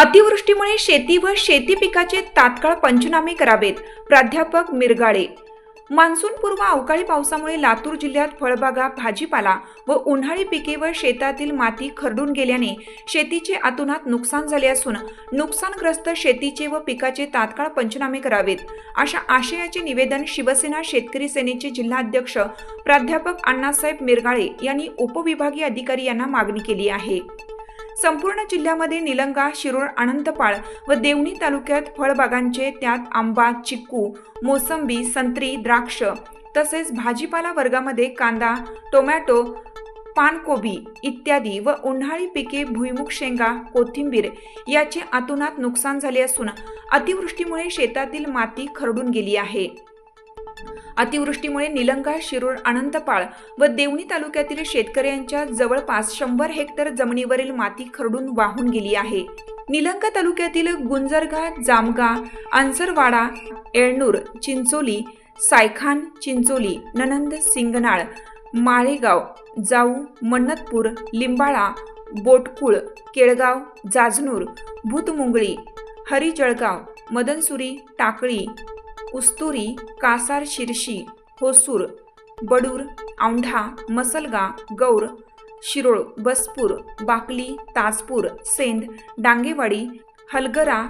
अतिवृष्टीमुळे शेती व शेती पिकाचे तात्काळ पंचनामे करावेत. प्राध्यापक मिरगाळे. मान्सूनपूर्व अवकाळी पावसामुळे लातूर जिल्ह्यात फळबागा भाजीपाला व उन्हाळी पिके व शेतातील माती खरडून गेल्याने शेतीचे अतोनात नुकसान झाले असून नुकसानग्रस्त शेतीचे व पिकाचे तात्काळ पंचनामे करावेत. अशा आशयाचे निवेदन शिवसेना शेतकरी सेनेचे जिल्हाध्यक्ष प्राध्यापक अण्णासाहेब मिरगाळे यांनी उपविभागीय अधिकारी यांना मागणी केली आहे. संपूर्ण जिल्ह्यामध्ये निलंगा शिरोळ अनंतपाळ व देवणी तालुक्यात फळबागांचे त्यात आंबा चिक्कू मोसंबी संत्री द्राक्ष तसेच भाजीपाला वर्गामध्ये कांदा टोमॅटो पानकोबी इत्यादी व उन्हाळी पिके भुईमुग शेंगा कोथिंबीर याचे आतुनात नुकसान झाले असून अतिवृष्टीमुळे शेतातील माती खरडून गेली आहे. अतिवृष्टीमुळे निलंगा शिरूर अनंतपाळ व देवणी तालुक्यातील शेतकऱ्यांच्या जवळपास शंभर हेक्टर जमिनीवरील माती खरडून वाहून गेली आहे. निलंगा तालुक्यातील गुंजरगा जामगा आंसरवाडा येळनूर चिंचोली सायखान चिंचोली ननंद सिंगनाळ माळेगाव जाऊ मन्नतपूर लिंबाळा बोटकुळ केळगाव जाजनूर भूतमुंगळी हरिजळगाव मदनसुरी टाकळी उस्तुरी कासार शिरशी होसूर बडूर औंढा मसलगा गौर शिरोळ बसपूर बाकली ताजपूर सेंद डांगेवाडी हलगरा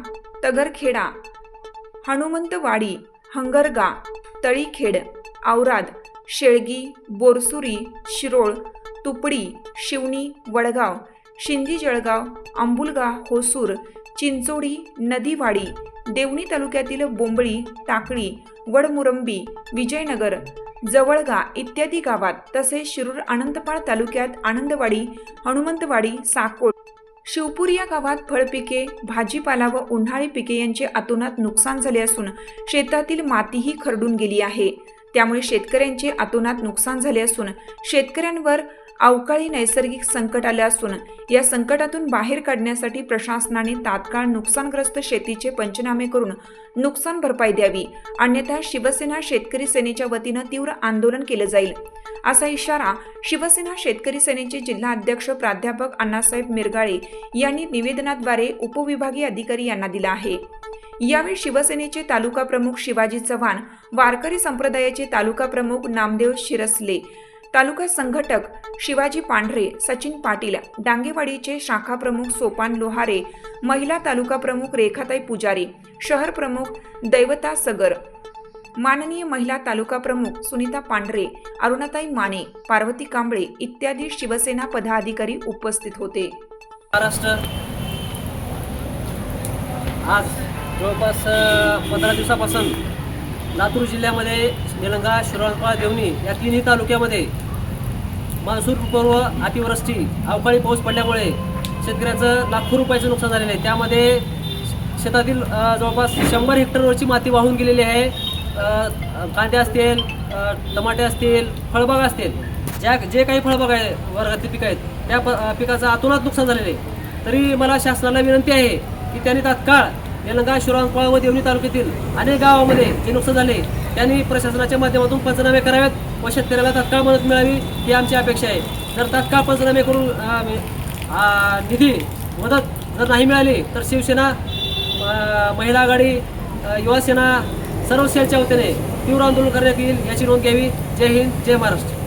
तगरखेडा हनुमंतवाडी हंगरगा तळीखेड औराद शेळगी बोरसुरी शिरोळ तुपडी शिवणी वडगाव शिंदी जळगाव अंबुलगा होसूर चिंचोडी नदीवाडी देवणी तालुक्यातील बोंबळी टाकळी वडमुरंबी विजयनगर जवळगा इत्यादी गावात तसेच शिरूर अनंतपाळ तालुक्यात आनंदवाडी हनुमंतवाडी साकोळ शिवपूर या गावात फळपिके भाजीपाला व उन्हाळी पिके यांचे अतोनात नुकसान झाले असून शेतातील मातीही खरडून गेली आहे. त्यामुळे शेतकऱ्यांचे अतोनात नुकसान झाले असून शेतकऱ्यांवर अवकाळी नैसर्गिक संकट आले असून या संकटातून बाहेर काढण्यासाठी प्रशासनाने तात्काळ नुकसानग्रस्त शेतीचे पंचनामे करून नुकसान भरपाई द्यावी. अन्यथा शिवसेना शेतकरी सेनेच्या वतीनं तीव्र आंदोलन केलं जाईल. असा इशारा शिवसेना शेतकरी सेनेचे जिल्हा अध्यक्ष प्राध्यापक अण्णासाहेब मिरगाळे यांनी निवेदनाद्वारे उपविभागीय अधिकारी यांना दिला आहे. यावेळी शिवसेनेचे तालुका प्रमुख शिवाजी चव्हाण वारकरी संप्रदायाचे तालुका प्रमुख नामदेव शिरसले तालुका संघटक शिवाजी पांढरे सचिन पाटील डांगेवाडीचे शाखा प्रमुख सोपान लोहारे महिला तालुका प्रमुख रेखाताई पुजारी शहर प्रमुख दैवता सगर माननीय महिला तालुका प्रमुख सुनीता पांढरे अरुणाताई माने पार्वती कांबळे इत्यादी शिवसेना पदाधिकारी उपस्थित होते. महाराष्ट्र. आज जवळपास पंधरा दिवसापासून लातूर जिल्ह्यामध्ये निलंगा शिरोळपाळ देवणी या तिन्ही तालुक्यामध्ये मान्सूनपूर्व अतिवृष्टी अवकाळी पाऊस पडल्यामुळे शेतकऱ्याचं लाखो रुपयाचं नुकसान झालेलं आहे. त्यामध्ये शेतातील जवळपास शंभर हेक्टरवरची माती वाहून गेलेली आहे. कांदे असतील टमाटे असतील फळबाग असतील. ज्या जे काही फळबाग आहे वर्गातली पिकं आहेत त्या प पिकाचं अतोनात नुकसान झालेलं आहे. तरी मला शासनाला विनंती आहे की त्यांनी तात्काळ निलंगा शिरोळपाळ व देवणी तालुक्यातील अनेक गावामध्ये जे नुकसान झाले त्यांनी प्रशासनाच्या माध्यमातून पंचनामे करावेत व शेतकऱ्याला तात्काळ मदत मिळावी ही आमची अपेक्षा आहे. जर तात्काळ पंचनामे करून निधी मदत जर नाही मिळाली तर शिवसेना महिला आघाडी युवासेना सर्व सेलच्या वतीने तीव्र आंदोलन करण्यात येईल याची नोंद घ्यावी. जय हिंद जय महाराष्ट्र.